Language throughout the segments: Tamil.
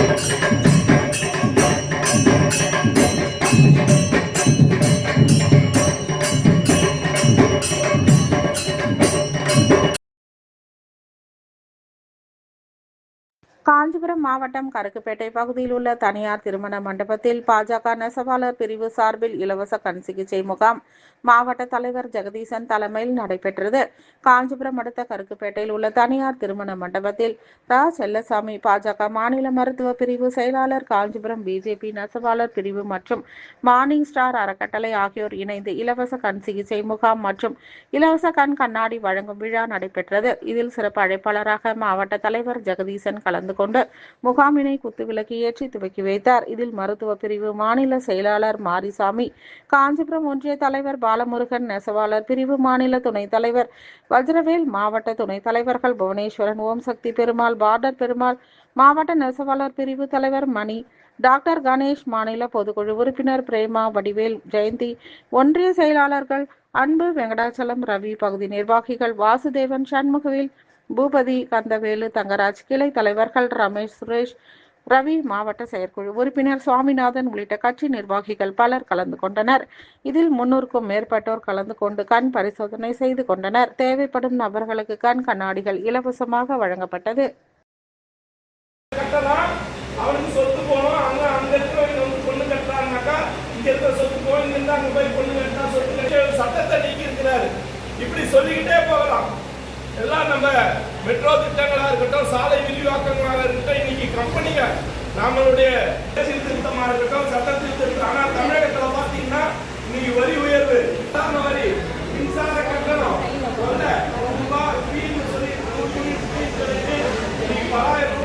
Thank you. காஞ்சிபுரம் மாவட்டம் கருக்குப்பேட்டை பகுதியில் உள்ள தனியார் திருமண மண்டபத்தில் பாஜக நெசவாளர் பிரிவு சார்பில் இலவச கண் சிகிச்சை முகாம். மாவட்ட தலைவர் ஜெகதீசன் தலைமையில் நடைபெற்றது. காஞ்சிபுரம் அடுத்த கருக்குப்பேட்டையில் உள்ள தனியார் திருமண மண்டபத்தில் ரா. செல்லசாமி பாஜக மாநில மருத்துவ பிரிவு செயலாளர் காஞ்சிபுரம் பிஜேபி நெசவாளர் பிரிவு மற்றும் மார்னிங் ஸ்டார் அறக்கட்டளை ஆகியோர் இணைந்து இலவச கண் சிகிச்சை முகாம் மற்றும் இலவச கண் கண்ணாடி வழங்கும் விழா நடைபெற்றது. இதில் சிறப்பு அழைப்பாளராக மாவட்ட தலைவர் ஜெகதீசன் கலந்து கலந்து கொண்டு முகாமினை குத்துவிளக்கு ஏற்றி துவக்கி வைத்தார். இதில் மருத்துவ பிரிவு மாநில செயலாளர் மாரிசாமி காஞ்சிபுரம் ஒன்றிய தலைவர் பாலமுருகன் நெசவாளர் பிரிவு மாநில துணைத் தலைவர் வஜ்ரவேல் மாவட்ட துணைத் தலைவர்கள் புவனேஸ்வரன் ஓம் சக்தி பெருமாள் பார்டர் பெருமாள் மாவட்ட நெசவாளர் பிரிவு தலைவர் மணி டாக்டர் கணேஷ் மாநில பொதுக்குழு உறுப்பினர் பிரேமா வடிவேல் ஜெயந்தி ஒன்றிய செயலாளர்கள் அன்பு வெங்கடாச்சலம் ரவி பகுதி நிர்வாகிகள் வாசுதேவன் சண்முகவில் பூபதி கந்தவேலு தங்கராஜ் கிளை தலைவர்கள் ரமேஷ் சுரேஷ் ரவி மாவட்ட செயற்குழு உறுப்பினர் சுவாமிநாதன் உள்ளிட்ட கட்சி நிர்வாகிகள் பலர் கலந்து கொண்டனர். இதில் முன்னூறுக்கும் மேற்பட்டோர் கலந்து கொண்டு கண் பரிசோதனை செய்து கொண்டனர். தேவைப்படும் நபர்களுக்கு கண் கண்ணாடிகள் இலவசமாக வழங்கப்பட்டது. சட்டத்தை நீக்கி இருக்கிறாரு இப்படி சொல்லிக்கிட்டே போகலாம். எல்லாம் நம்ம மெட்ரோ திட்டங்களாக இருக்கட்டும் சாலை விரிவாக்கங்களாக இருக்கட்டும் இன்னைக்கு கம்பெனிங்க நம்மளுடைய சீர்திருத்தமாக இருக்கட்டும் சட்ட சீர்திருத்தம் ஆனால் தமிழகத்தில் பார்த்தீங்கன்னா இன்னைக்கு வரி உயர்வு. சாதாரண வரி மின்சார கட்டணம். ரொம்ப ரூபாய் சொல்லி இன்னைக்கு பலாயிரம்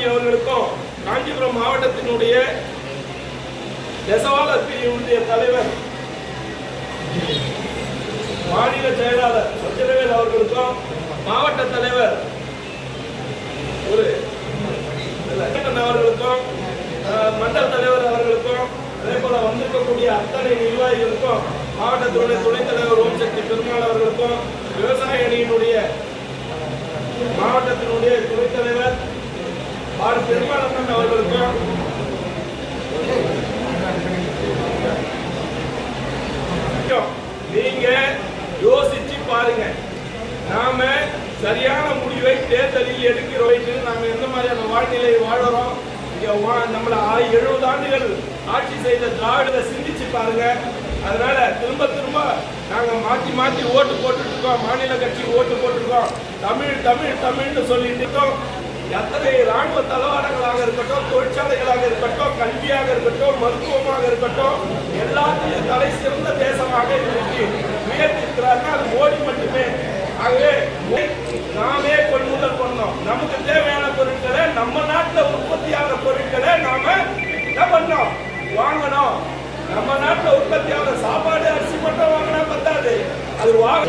செல்லசாமி அவர்களுக்கும் காஞ்சிபுரம் மாவட்டத்தினுடைய நெசவாளர் பிரிவுடைய தலைவர் மாநில செயலாளர் சத்திரவேல் அவர்களுக்கும் மாவட்ட தலைவர் ஒரு அவர்களுக்கும் மண்டல தலைவர் அவர்களுக்கும் அதே போல வந்திருக்கக்கூடிய அத்தனை நிர்வாகிகளுக்கும் மாவட்டத்துடைய துணைத் தலைவர் ஓம் சக்தி பெருமாள் அவர்களுக்கும் விவசாய அணியினுடைய மாவட்டத்தினுடைய துணைத் தலைவர் ஆர் பெருமாளம்மன் அவர்களுக்கும் நீங்க யோசிச்சு பாருங்க. நாம சரியான முடிவை தேர்தலில் எடுக்கிறோம். நாம எந்த மாதிரியான வாழ்நிலை வாழறோம்? இங்க வா- நம்மள ஆ- எழுபது ஆண்டுகள் ஆட்சி செய்த திராவிட சிந்திச்சு பாருங்க. அதனால திரும்ப திரும்ப நாங்க மாத்தி மாத்தி ஓட்டு போட்டுட்டு இருக்கோம். மாநில கட்சிக்கு ஓட்டு போட்டுருக்கோம். தமிழ் தமிழ் தமிழ்னு சொல்லிட்டு இருக்கோம். எத்தனை ராணுவ தளவாடங்களாக இருக்கட்டும் தொழிற்சாலைகளாக இருக்கட்டும் கல்வியாக இருக்கட்டும் மருத்துவமாக இருக்கட்டும் எல்லாத்தையும் தலை சிறந்த தேசமாக இன்னைக்கு உயர்த்திருக்கிறார்கள் அது மோடி மட்டுமே. ஆகவே நாமே கொள்முதல் பண்ணோம். நமக்கு தேவையான பொருட்களை நம்ம நாட்டில் உற்பத்தியான பொருட்களை நாம என்ன பண்ணோம்? வாங்கணும் நம்ம நாட்டில் உற்பத்தியான சாப்பாடு அரிசி மட்டும் வாங்கினா பத்தாது. அது வாங்க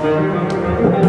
Música